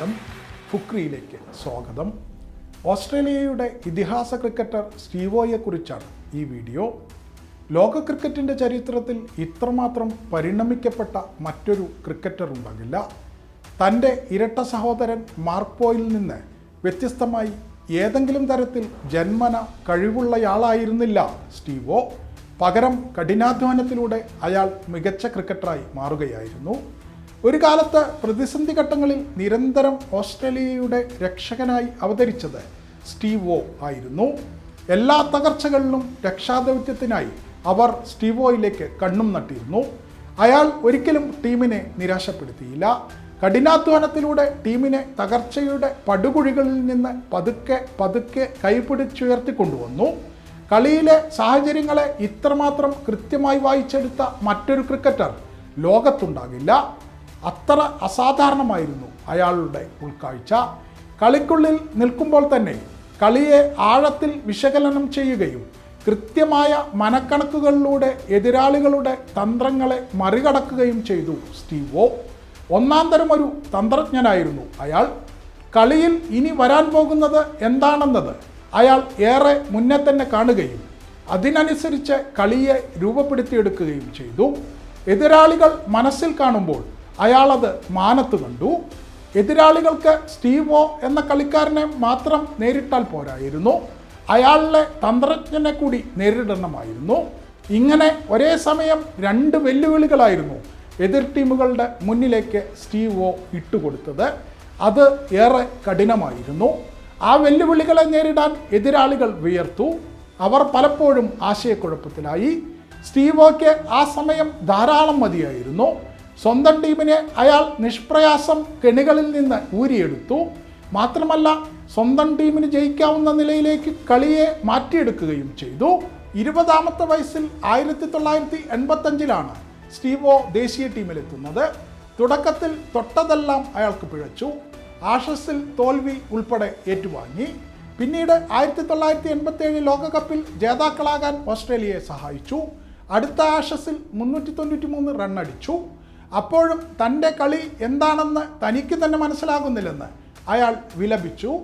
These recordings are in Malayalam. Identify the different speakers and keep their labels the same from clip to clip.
Speaker 1: മിമിക്രിയിലേക്ക് സ്വാഗതം. ഓസ്ട്രേലിയയുടെ ഇതിഹാസ ക്രിക്കറ്റർ സ്റ്റീവോയെക്കുറിച്ചാണ് ഈ വീഡിയോ. ലോക ക്രിക്കറ്റിന്റെ ചരിത്രത്തിൽ ഇത്രമാത്രം പരിണമിക്കപ്പെട്ട മറ്റൊരു ക്രിക്കറ്റർ ഉണ്ടാകില്ല. തന്റെ ഇരട്ട സഹോദരൻ മാർക്കോയിൽ നിന്ന് വ്യത്യസ്തമായി ഏതെങ്കിലും തരത്തിൽ ജന്മന കഴിവുള്ളയാളായിരുന്നില്ല സ്റ്റീവോ. പകരം കഠിനാധ്വാനത്തിലൂടെ അയാൾ മികച്ച ക്രിക്കറ്ററായി മാറുകയായിരുന്നു. ഒരു കാലത്ത് പ്രതിസന്ധി ഘട്ടങ്ങളിൽ നിരന്തരം ഓസ്ട്രേലിയയുടെ രക്ഷകനായി അവതരിച്ചത് സ്റ്റീവോ ആയിരുന്നു. എല്ലാ തകർച്ചകളിലും രക്ഷാദൗത്യത്തിനായി അവർ സ്റ്റീവോയിലേക്ക് കണ്ണും നട്ടിരുന്നു. അയാൾ ഒരിക്കലും ടീമിനെ നിരാശപ്പെടുത്തിയില്ല. കഠിനാധ്വാനത്തിലൂടെ ടീമിനെ തകർച്ചയുടെ പടുകുഴികളിൽ നിന്ന് പതുക്കെ പതുക്കെ കൈപിടിച്ചുയർത്തിക്കൊണ്ടുവന്നു. കളിയിലെ സാഹചര്യങ്ങളെ ഇത്രമാത്രം കൃത്യമായി വായിച്ചെടുത്ത മറ്റൊരു ക്രിക്കറ്റർ ലോകത്തുണ്ടാകില്ല. അത്ര അസാധാരണമായിരുന്നു അയാളുടെ ഉൾക്കാഴ്ച. കളിക്കുള്ളിൽ നിൽക്കുമ്പോൾ തന്നെ കളിയെ ആഴത്തിൽ വിശകലനം ചെയ്യുകയും കൃത്യമായ മനക്കണക്കുകളിലൂടെ എതിരാളികളുടെ തന്ത്രങ്ങളെ മറികടക്കുകയും ചെയ്തു സ്റ്റീവോ. ഒന്നാം തരം ഒരു തന്ത്രജ്ഞനായിരുന്നു അയാൾ. കളിയിൽ ഇനി വരാൻ പോകുന്നത് എന്താണെന്നത് അയാൾ ഏറെ മുന്നേ തന്നെ കാണുകയും അതിനനുസരിച്ച് കളിയെ രൂപപ്പെടുത്തിയെടുക്കുകയും ചെയ്തു. എതിരാളികൾ മനസ്സിൽ കാണുമ്പോൾ അയാളത് മാനത്ത് കണ്ടു. എതിരാളികൾക്ക് സ്റ്റീവോ എന്ന കളിക്കാരനെ മാത്രം നേരിട്ടാൽ പോരായിരുന്നു. അയാളിലെ തന്ത്രജ്ഞനെ കൂടി നേരിടണമായിരുന്നു. ഇങ്ങനെ ഒരേ സമയം രണ്ട് വെല്ലുവിളികളായിരുന്നു എതിർ ടീമുകളുടെ മുന്നിലേക്ക് സ്റ്റീവോ ഇട്ടുകൊടുത്തത്. അത് ഏറെ കഠിനമായിരുന്നു. ആ വെല്ലുവിളികളെ നേരിടാൻ എതിരാളികൾ വിയർത്തു. അവർ പലപ്പോഴും ആശയക്കുഴപ്പത്തിലായി. സ്റ്റീവോയ്ക്ക് ആ സമയം ധാരാളം മതിയായിരുന്നു. സ്വന്തം ടീമിനെ അയാൾ നിഷ്പ്രയാസം കെണികളിൽ നിന്ന് ഊരിയെടുത്തു. മാത്രമല്ല സ്വന്തം ടീമിന് ജയിക്കാവുന്ന നിലയിലേക്ക് കളിയെ മാറ്റിയെടുക്കുകയും ചെയ്തു. ഇരുപതാമത്തെ വയസ്സിൽ ആയിരത്തി തൊള്ളായിരത്തി എൺപത്തഞ്ചിലാണ് സ്റ്റീവോ ദേശീയ ടീമിലെത്തുന്നത്. തുടക്കത്തിൽ തൊട്ടതെല്ലാം അയാൾക്ക് പിഴച്ചു. ആഷസിൽ തോൽവി ഉൾപ്പെടെ ഏറ്റുവാങ്ങി. പിന്നീട് ആയിരത്തി തൊള്ളായിരത്തി എൺപത്തി ഏഴ് ലോകകപ്പിൽ ജേതാക്കളാകാൻ ഓസ്ട്രേലിയയെ സഹായിച്ചു. അടുത്ത ആഷസിൽ മുന്നൂറ്റി തൊണ്ണൂറ്റി മൂന്ന് റണ്ണടിച്ചു. അപ്പോഴും തന്റെ കളി എന്താണെന്ന് തനിക്ക് തന്നെ മനസ്സിലാകുന്നില്ലെന്ന് അയാൾ വിലപിച്ചു.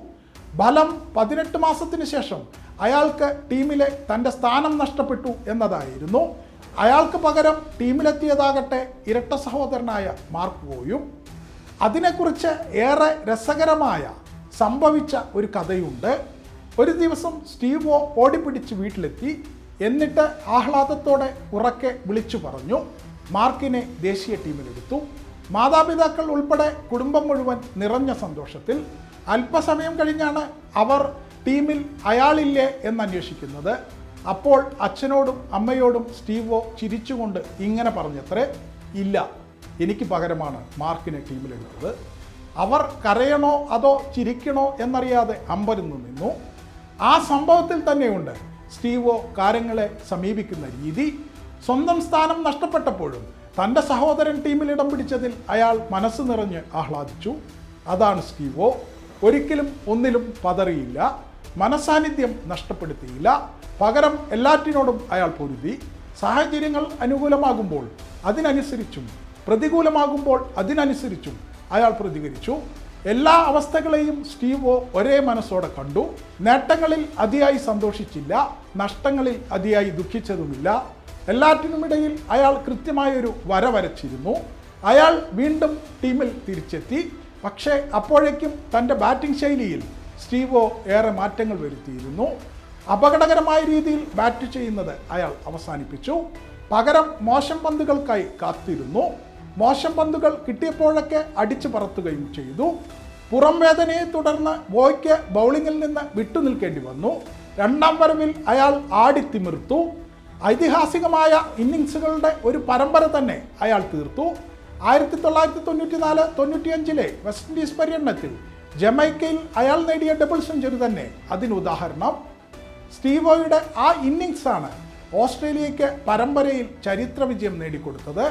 Speaker 1: ഫലം പതിനെട്ട് മാസത്തിന് ശേഷം അയാൾക്ക് ടീമിലെ തന്റെ സ്ഥാനം നഷ്ടപ്പെട്ടു എന്നതായിരുന്നു. അയാൾക്ക് പകരം ടീമിലെത്തിയതാകട്ടെ ഇരട്ട സഹോദരനായ മാർക്കോയും അതിനെക്കുറിച്ച് ഏറെ രസകരമായ സംഭവിച്ച ഒരു കഥയുണ്ട്. ഒരു ദിവസം സ്റ്റീവോ ഓടിപ്പിടിച്ച് വീട്ടിലെത്തി. എന്നിട്ട് ആഹ്ലാദത്തോടെ ഉറക്കെ വിളിച്ചു പറഞ്ഞു. മാർക്കിനെ ദേശീയ ടീമിലെടുത്തു. മാതാപിതാക്കൾ ഉൾപ്പെടെ കുടുംബം മുഴുവൻ നിറഞ്ഞ സന്തോഷത്തിൽ അല്പസമയം കഴിഞ്ഞാണ് അവർ ടീമിൽ അയാളില്ലേ എന്നന്വേഷിക്കുന്നത്. അപ്പോൾ അച്ഛനോടും അമ്മയോടും സ്റ്റീവോ ചിരിച്ചുകൊണ്ട് ഇങ്ങനെ പറഞ്ഞത്രേ ഇല്ല എനിക്ക് പകരമാണ് മാർക്കിനെ ടീമിലെടുത്തത്. അവർ കരയണോ അതോ ചിരിക്കണോ എന്നറിയാതെ അമ്പരന്നു നിന്നു. ആ സംഭവത്തിൽ തന്നെയുണ്ട് സ്റ്റീവോ കാര്യങ്ങളെ സമീപിക്കുന്ന രീതി. സ്വന്തം സ്ഥാനം നഷ്ടപ്പെട്ടപ്പോഴും തന്റെ സഹോദരൻ ടീമിൽ ഇടം പിടിച്ചതിൽ അയാൾ മനസ്സ് നിറഞ്ഞ് ആഹ്ലാദിച്ചു. അതാണ് സ്റ്റീവോ. ഒരിക്കലും ഒന്നിലും പതറിയില്ല. മനസാന്നിധ്യം നഷ്ടപ്പെടുത്തിയില്ല. പകരം എല്ലാറ്റിനോടും അയാൾ പൊരുതി. സാഹചര്യങ്ങൾ അനുകൂലമാകുമ്പോൾ അതിനനുസരിച്ചും പ്രതികൂലമാകുമ്പോൾ അതിനനുസരിച്ചും അയാൾ പ്രതികരിച്ചു. എല്ലാ അവസ്ഥകളെയും സ്റ്റീവോ ഒരേ മനസ്സോടെ കണ്ടു. നേട്ടങ്ങളിൽ അതിയായി സന്തോഷിച്ചില്ല. നഷ്ടങ്ങളിൽ അതിയായി ദുഃഖിച്ചതുമില്ല. എല്ലാറ്റിനുമിടയിൽ അയാൾ കൃത്യമായൊരു വര വരച്ചിരുന്നു. അയാൾ വീണ്ടും ടീമിൽ തിരിച്ചെത്തി. പക്ഷേ അപ്പോഴേക്കും തന്റെ ബാറ്റിംഗ് ശൈലിയിൽ സ്റ്റീവോ ഏറെ മാറ്റങ്ങൾ വരുത്തിയിരുന്നു. അപകടകരമായ രീതിയിൽ ബാറ്റ് ചെയ്യുന്നത് അയാൾ അവസാനിപ്പിച്ചു. പകരം മോശം പന്തുകൾക്കായി കാത്തിരുന്നു. മോശം പന്തുകൾ കിട്ടിയപ്പോഴൊക്കെ അടിച്ചു പറത്തുകയും ചെയ്തു. പുറം വേദനയെ തുടർന്ന് ബോയ്ക്ക് ബൗളിങ്ങിൽ നിന്ന് വിട്ടുനിൽക്കേണ്ടി വന്നു. രണ്ടാം വരവിൽ അയാൾ ആടിത്തിമിർത്തു ഐതിഹാസികമായ ഇന്നിങ്സുകളുടെ ഒരു പരമ്പര തന്നെ അയാൾ തീർത്തു. ആയിരത്തി തൊള്ളായിരത്തി തൊണ്ണൂറ്റി നാല് തൊണ്ണൂറ്റിയഞ്ചിലെ വെസ്റ്റ് ഇൻഡീസ് പര്യടനത്തിൽ ജമൈക്കയിൽ അയാൾ നേടിയ ഡബിൾ സെഞ്ചുറി തന്നെ അതിന് ഉദാഹരണം. സ്റ്റീവോയുടെ ആ ഇന്നിങ്സാണ് ഓസ്ട്രേലിയയ്ക്ക് പരമ്പരയിൽ ചരിത്ര വിജയം നേടിക്കൊടുത്തത്.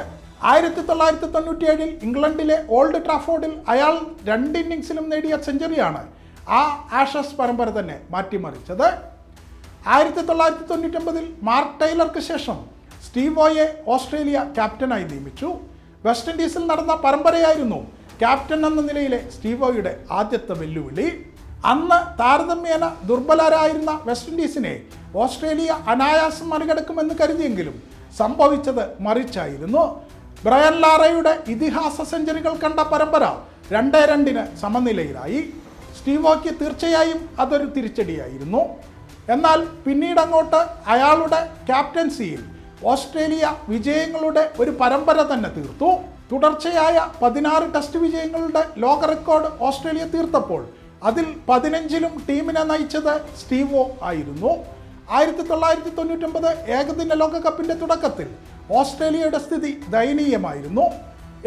Speaker 1: ആയിരത്തി തൊള്ളായിരത്തി തൊണ്ണൂറ്റിയേഴിൽ ഇംഗ്ലണ്ടിലെ ഓൾഡ് ട്രാഫോർഡിൽ അയാൾ രണ്ട് ഇന്നിങ്സിലും നേടിയ സെഞ്ചുറിയാണ് ആ ആഷസ് പരമ്പര തന്നെ മാറ്റിമറിച്ചത്. ആയിരത്തി തൊള്ളായിരത്തി തൊണ്ണൂറ്റൊമ്പതിൽ മാർക്ക് ടൈലർക്ക് ശേഷം സ്റ്റീവ് വോയെ ഓസ്ട്രേലിയ ക്യാപ്റ്റനായി നിയമിച്ചു. വെസ്റ്റ് ഇൻഡീസിൽ നടന്ന പരമ്പരയായിരുന്നു ക്യാപ്റ്റൻ എന്ന നിലയിലെ സ്റ്റീവോയുടെ ആദ്യത്തെ വെല്ലുവിളി. അന്ന് താരതമ്യേന ദുർബലരായിരുന്ന വെസ്റ്റ് ഇൻഡീസിനെ ഓസ്ട്രേലിയ അനായാസം മറികടക്കുമെന്ന് കരുതിയെങ്കിലും സംഭവിച്ചത് മറിച്ചായിരുന്നു. ബ്രയൻ ലാറയുടെ ഇതിഹാസ സെഞ്ചുറികൾ കണ്ട പരമ്പര രണ്ടേ രണ്ടിന് സമനിലയിലായി. സ്റ്റീവോയ്ക്ക് തീർച്ചയായും അതൊരു തിരിച്ചടിയായിരുന്നു. എന്നാൽ പിന്നീട് അങ്ങോട്ട് അയാളുടെ ക്യാപ്റ്റൻസിയിൽ ഓസ്ട്രേലിയ വിജയങ്ങളുടെ ഒരു പരമ്പര തന്നെ തീർത്തു. തുടർച്ചയായ പതിനാറ് ടെസ്റ്റ് വിജയങ്ങളുടെ ലോക റെക്കോർഡ് ഓസ്ട്രേലിയ തീർത്തപ്പോൾ അതിൽ പതിനഞ്ചിലും ടീമിനെ നയിച്ചത് സ്റ്റീവോ ആയിരുന്നു. ആയിരത്തി തൊള്ളായിരത്തി തൊണ്ണൂറ്റൊമ്പത് ഏകദിന ലോകകപ്പിന്റെ തുടക്കത്തിൽ ഓസ്ട്രേലിയയുടെ സ്ഥിതി ദയനീയമായിരുന്നു.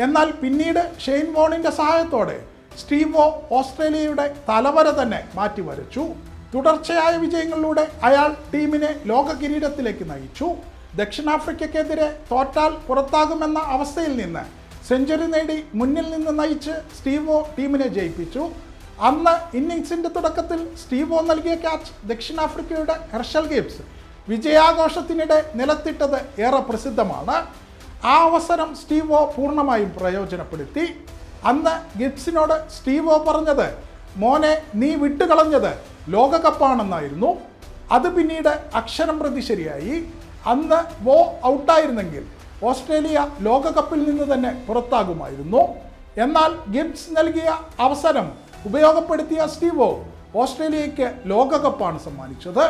Speaker 1: എന്നാൽ പിന്നീട് ഷെയ്ൻ വോണിന്റെ സഹായത്തോടെ സ്റ്റീവോ ഓസ്ട്രേലിയയുടെ തലവര തന്നെ മാറ്റിവരച്ചു. തുടർച്ചയായ വിജയങ്ങളിലൂടെ അയാൾ ടീമിനെ ലോക കിരീടത്തിലേക്ക് നയിച്ചു. ദക്ഷിണാഫ്രിക്കയ്ക്കെതിരെ തോറ്റാൽ പുറത്താകുമെന്ന അവസ്ഥയിൽ നിന്ന് സെഞ്ചുറി നേടി മുന്നിൽ നിന്ന് നയിച്ച് സ്റ്റീവോ ടീമിനെ ജയിപ്പിച്ചു. അന്ന് ഇന്നിങ്സിന്റെ തുടക്കത്തിൽ സ്റ്റീവോ നൽകിയ ക്യാച്ച് ദക്ഷിണാഫ്രിക്കയുടെ ഹെർഷൽ ഗെയിംസ് വിജയാഘോഷത്തിനിടെ നിലത്തിട്ടത് ഏറെ പ്രസിദ്ധമാണ്. ആ അവസരം സ്റ്റീവോ പൂർണമായും പ്രയോജനപ്പെടുത്തി. അന്ന് ഗിബ്സിനോട് സ്റ്റീവോ പറഞ്ഞത് മോനെ നീ വിട്ടുകളഞ്ഞത് ലോകകപ്പാണെന്നായിരുന്നു. അത് പിന്നീട് അക്ഷരം പ്രതി ശരിയായി. അന്ന് വോ ഔട്ടായിരുന്നെങ്കിൽ ഓസ്ട്രേലിയ ലോകകപ്പിൽ നിന്ന് തന്നെ പുറത്താകുമായിരുന്നു. എന്നാൽ ഗിബ്സ് നൽകിയ അവസരം ഉപയോഗപ്പെടുത്തിയ സ്റ്റീവോ ഓസ്ട്രേലിയയ്ക്ക് ലോകകപ്പാണ് സമ്മാനിച്ചത്.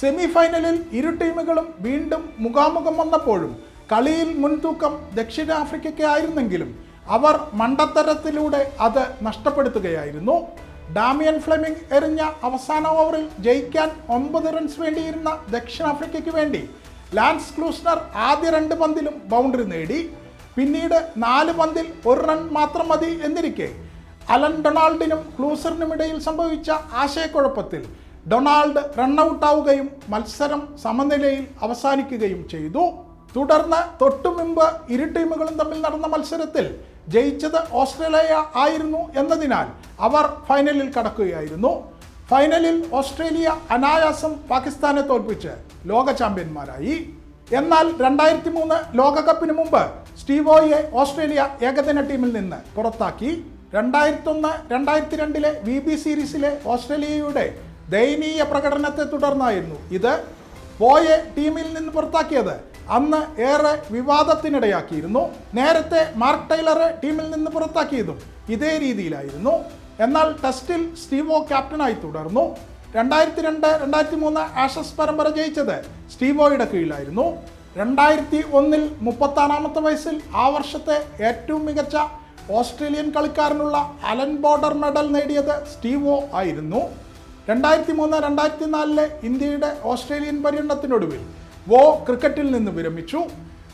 Speaker 1: സെമി ഫൈനലിൽ ഇരു ടീമുകളും വീണ്ടും മുഖാമുഖം വന്നപ്പോഴും കളിയിൽ മുൻതൂക്കം ദക്ഷിണാഫ്രിക്കയ്ക്ക് ആയിരുന്നെങ്കിലും അവർ മണ്ടത്തരത്തിലൂടെ അത് നഷ്ടപ്പെടുത്തുകയായിരുന്നു. ഡാമിയൻ ഫ്ലെമിംഗ് എറിഞ്ഞ അവസാന ഓവറിൽ ജയിക്കാൻ ഒമ്പത് റൺസ് വേണ്ടിയിരുന്ന ദക്ഷിണാഫ്രിക്കയ്ക്ക് വേണ്ടി ലാൻസ് ക്ലൂസ്നർ ആദ്യ രണ്ട് പന്തിലും ബൗണ്ടറി നേടി. പിന്നീട് നാല് പന്തിൽ ഒരു റൺ മാത്രം മതി എന്നിരിക്കെ അലൻ ഡൊണാൾഡിനും ക്ലൂസറിനുമിടയിൽ സംഭവിച്ച ആശയക്കുഴപ്പത്തിൽ ഡൊണാൾഡ് റണ്ണൌട്ടാവുകയും മത്സരം സമനിലയിൽ അവസാനിക്കുകയും ചെയ്തു. തുടർന്ന് തൊട്ടുമുമ്പ് ഇരു ടീമുകളും തമ്മിൽ നടന്ന മത്സരത്തിൽ ജയിച്ചത് ഓസ്ട്രേലിയ ആയിരുന്നു എന്നതിനാൽ അവർ ഫൈനലിൽ കടക്കുകയായിരുന്നു. ഫൈനലിൽ ഓസ്ട്രേലിയ അനായാസം പാകിസ്ഥാനെ തോൽപ്പിച്ച് ലോക ചാമ്പ്യന്മാരായി. എന്നാൽ രണ്ടായിരത്തി മൂന്ന് ലോകകപ്പിന് മുമ്പ് സ്റ്റീവോയെ ഓസ്ട്രേലിയ ഏകദിന ടീമിൽ നിന്ന് പുറത്താക്കി. രണ്ടായിരത്തി ഒന്ന് രണ്ടായിരത്തി രണ്ടിലെ വി ബി സീരീസിലെ ഓസ്ട്രേലിയയുടെ ദയനീയ പ്രകടനത്തെ തുടർന്നായിരുന്നു ഇത്. പോയെ ടീമിൽ നിന്ന് പുറത്താക്കിയത് അന്ന് ഏറെ വിവാദത്തിനിടയാക്കിയിരുന്നു. നേരത്തെ മാർക്ക് ടൈലറെ ടീമിൽ നിന്ന് പുറത്താക്കിയതും ഇതേ രീതിയിലായിരുന്നു. എന്നാൽ ടെസ്റ്റിൽ സ്റ്റീവോ ക്യാപ്റ്റനായി തുടർന്നു. രണ്ടായിരത്തി രണ്ട് രണ്ടായിരത്തി മൂന്ന് ആഷസ് പരമ്പര ജയിച്ചത് സ്റ്റീവോയുടെ കീഴിലായിരുന്നു. രണ്ടായിരത്തി ഒന്നിൽ മുപ്പത്താറാമത്തെ വയസ്സിൽ ആ വർഷത്തെ ഏറ്റവും മികച്ച ഓസ്ട്രേലിയൻ കളിക്കാരനുള്ള അലൻ ബോർഡർ മെഡൽ നേടിയത് സ്റ്റീവോ ആയിരുന്നു. രണ്ടായിരത്തി മൂന്ന് രണ്ടായിരത്തി നാലിലെ ഇന്ത്യയുടെ ഓസ്ട്രേലിയൻ പര്യടനത്തിനൊടുവിൽ വോ ക്രിക്കറ്റിൽ നിന്ന് വിരമിച്ചു.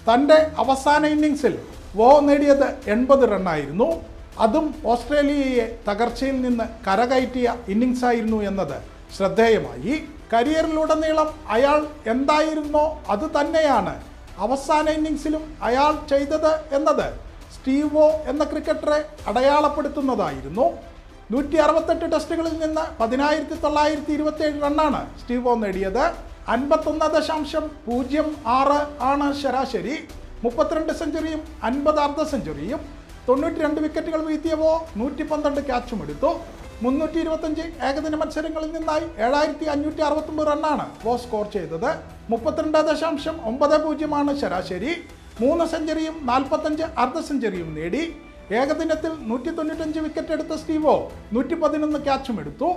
Speaker 1: തന്റെ അവസാന ഇന്നിങ്സിൽ വോ നേടിയത് എൺപത് റണ്ണായിരുന്നു. അതും ഓസ്ട്രേലിയയെ തകർച്ചയിൽ നിന്ന് കരകയറ്റിയ ഇന്നിങ്സ് ആയിരുന്നു എന്നത് ശ്രദ്ധേയമായി. കരിയറിലുടനീളം അയാൾ എന്തായിരുന്നോ അത് തന്നെയാണ് അവസാന ഇന്നിങ്സിലും അയാൾ ചെയ്തത് എന്നത് സ്റ്റീവോ എന്ന ക്രിക്കറ്ററെ അടയാളപ്പെടുത്തുന്നതായിരുന്നു. നൂറ്റി അറുപത്തെട്ട് ടെസ്റ്റുകളിൽ നിന്ന് പതിനായിരത്തി തൊള്ളായിരത്തി ഇരുപത്തിയേഴ് റണ്ണാണ് സ്റ്റീവോ നേടിയത്. അൻപത്തൊന്ന് ദശാംശം പൂജ്യം ആറ് ആണ് ശരാശരി. മുപ്പത്തിരണ്ട് സെഞ്ചുറിയും അൻപത് അർദ്ധ സെഞ്ചുറിയും. തൊണ്ണൂറ്റി രണ്ട് വിക്കറ്റുകൾ വീഴ്ത്തിയവോ നൂറ്റി പന്ത്രണ്ട് ക്യാച്ചും എടുത്തു. മുന്നൂറ്റി ഇരുപത്തഞ്ച് ഏകദിന മത്സരങ്ങളിൽ നിന്നായി ഏഴായിരത്തി അഞ്ഞൂറ്റി അറുപത്തൊമ്പത് റണ്ണാണ് വോ സ്കോർ ചെയ്തത്. മുപ്പത്തിരണ്ട് ദശാംശം ഒമ്പത് പൂജ്യമാണ് ശരാശരി. മൂന്ന് സെഞ്ചുറിയും നാൽപ്പത്തഞ്ച് അർദ്ധ സെഞ്ചുറിയും നേടി. ഏകദിനത്തിൽ നൂറ്റി തൊണ്ണൂറ്റഞ്ച് വിക്കറ്റ് എടുത്ത സ്റ്റീവോ നൂറ്റി പതിനൊന്ന് ക്യാച്ചും എടുത്തു.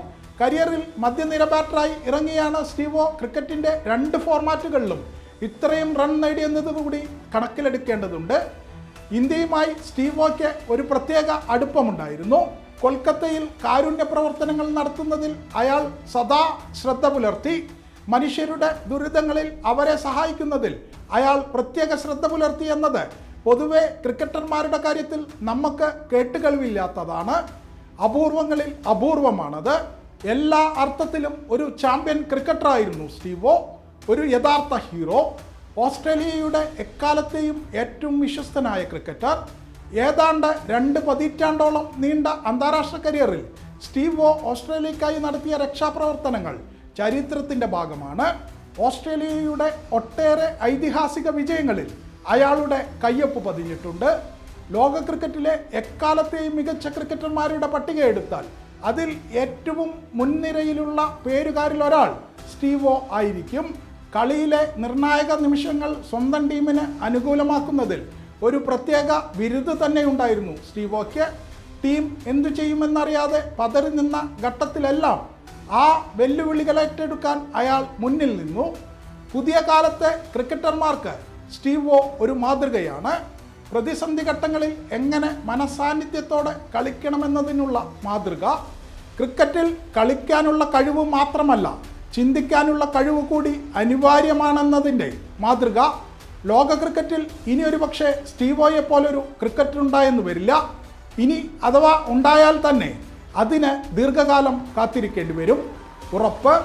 Speaker 1: കരിയറിൽ മധ്യനിര ബാറ്ററായി ഇറങ്ങിയാണ് സ്റ്റീവോ ക്രിക്കറ്റിന്റെ രണ്ട് ഫോർമാറ്റുകളിലും ഇത്രയും റൺ നേടിയെന്നത് കൂടി കണക്കിലെടുക്കേണ്ടതുണ്ട്. ഇന്ത്യയുമായി സ്റ്റീവോയ്ക്ക് ഒരു പ്രത്യേക അടുപ്പമുണ്ടായിരുന്നു. കൊൽക്കത്തയിൽ കാരുണ്യ പ്രവർത്തനങ്ങൾ നടത്തുന്നതിൽ അയാൾ സദാ ശ്രദ്ധ പുലർത്തി. മനുഷ്യരുടെ ദുരിതങ്ങളിൽ അവരെ സഹായിക്കുന്നതിൽ അയാൾ പ്രത്യേക ശ്രദ്ധ പുലർത്തി എന്നത് പൊതുവെ ക്രിക്കറ്റർമാരുടെ കാര്യത്തിൽ നമുക്ക് കേട്ടുകഴിവില്ലാത്തതാണ് അപൂർവങ്ങളിൽ അപൂർവമാണത്. എല്ലാ അർത്ഥത്തിലും ഒരു ചാമ്പ്യൻ ക്രിക്കറ്ററായിരുന്നു സ്റ്റീവോ. ഒരു യഥാർത്ഥ ഹീറോ ഓസ്ട്രേലിയയുടെ എക്കാലത്തെയും ഏറ്റവും വിശ്വസ്തനായ ക്രിക്കറ്റർ ഏതാണ്ട് രണ്ട് പതിറ്റാണ്ടോളം നീണ്ട അന്താരാഷ്ട്ര കരിയറിൽ സ്റ്റീവോ ഓസ്ട്രേലിയക്കായി നടത്തിയ രക്ഷാപ്രവർത്തനങ്ങൾ ചരിത്രത്തിന്റെ ഭാഗമാണ്. ഓസ്ട്രേലിയയുടെ ഒട്ടേറെ ഐതിഹാസിക വിജയങ്ങളിൽ അയാളുടെ കയ്യൊപ്പ് പതിഞ്ഞിട്ടുണ്ട്. ലോക ക്രിക്കറ്റിലെ എക്കാലത്തെയും മികച്ച ക്രിക്കറ്റർമാരുടെ പട്ടിക എടുത്താൽ അതിൽ ഏറ്റവും മുൻനിരയിലുള്ള പേരുകാരിൽ ഒരാൾ സ്റ്റീവോ ആയിരിക്കും. കളിയിലെ നിർണായക നിമിഷങ്ങൾ സ്വന്തം ടീമിന് അനുകൂലമാക്കുന്നതിൽ ഒരു പ്രത്യേക വിരുദ് തന്നെ ഉണ്ടായിരുന്നു സ്റ്റീവോയ്ക്ക്. ടീം എന്തു ചെയ്യുമെന്നറിയാതെ പതറി നിന്ന ഘട്ടത്തിലെല്ലാം ആ വെല്ലുവിളികളേറ്റെടുക്കാൻ അയാൾ മുന്നിൽ നിന്നു. പുതിയ കാലത്തെ ക്രിക്കറ്റർമാർക്ക് സ്റ്റീവോ ഒരു മാതൃകയാണ്. പ്രതിസന്ധി ഘട്ടങ്ങളിൽ എങ്ങനെ മനസാന്നിധ്യത്തോടെ കളിക്കണമെന്നതിനുള്ള മാതൃക. ക്രിക്കറ്റിൽ കളിക്കാനുള്ള കഴിവ് മാത്രമല്ല ചിന്തിക്കാനുള്ള കഴിവ് കൂടി അനിവാര്യമാണെന്നതിന്റെ മാതൃക. ലോക ക്രിക്കറ്റിൽ ഇനി ഒരു പക്ഷേ സ്റ്റീവോയെ പോലൊരു ക്രിക്കറ്റർ ഉണ്ടായെന്ന് വരില്ല. ഇനി അഥവാ ഉണ്ടായാൽ തന്നെ അതിന് ദീർഘകാലം കാത്തിരിക്കേണ്ടി വരും. ഉറപ്പ്.